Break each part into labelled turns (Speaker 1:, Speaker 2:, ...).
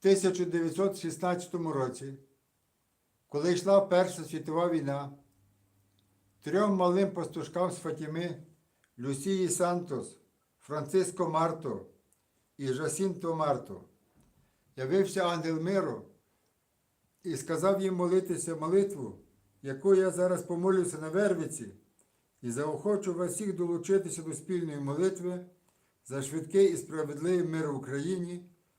Speaker 1: 1916 році, коли йшла Перша світова війна, трьом малим пастушкам з Фатіми Люсії Сантос, Франциско Марто і Жасінто Марто явився ангел миру і сказав їм молитися молитву, яку я зараз помолюся на Вервиці, і заохочу вас всіх долучитися до спільної молитви за швидкий і справедливий мир в Україні,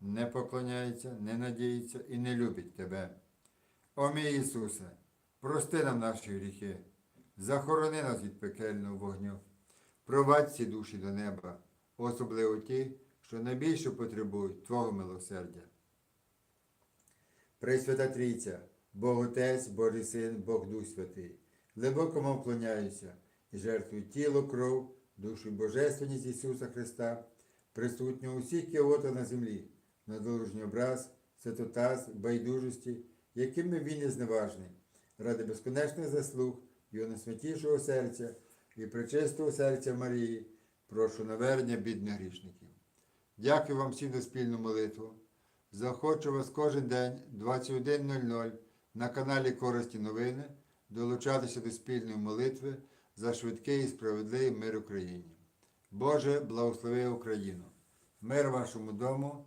Speaker 1: не поклоняється, не надіється і не любить Тебе. О мій Ісусе, прости нам наші гріхи, захорони нас від пекельного вогню, провадь всі душі до неба, особливо ті, що найбільше потребують Твого милосердя. Пресвята Трійця, Бог Отець, Божий Син, Бог Дух Святий, глибоко вам вклоняюся і жертвую тіло, кров, душу і божественність Ісуса Христа, присутнього у всіх кіотах на землі, на должний образ, святотаз, байдужості, якими він є зневажний, ради безконечних заслуг Його найсвятішого серця і пречистого серця Марії, прошу навернення бідних грішників. Дякую вам всім за спільну молитву. Захочу вас кожен день 21.00 на каналі Користі новини долучатися до спільної молитви за швидкий і справедливий мир Україні. Боже, благослови Україну! Мир вашому дому,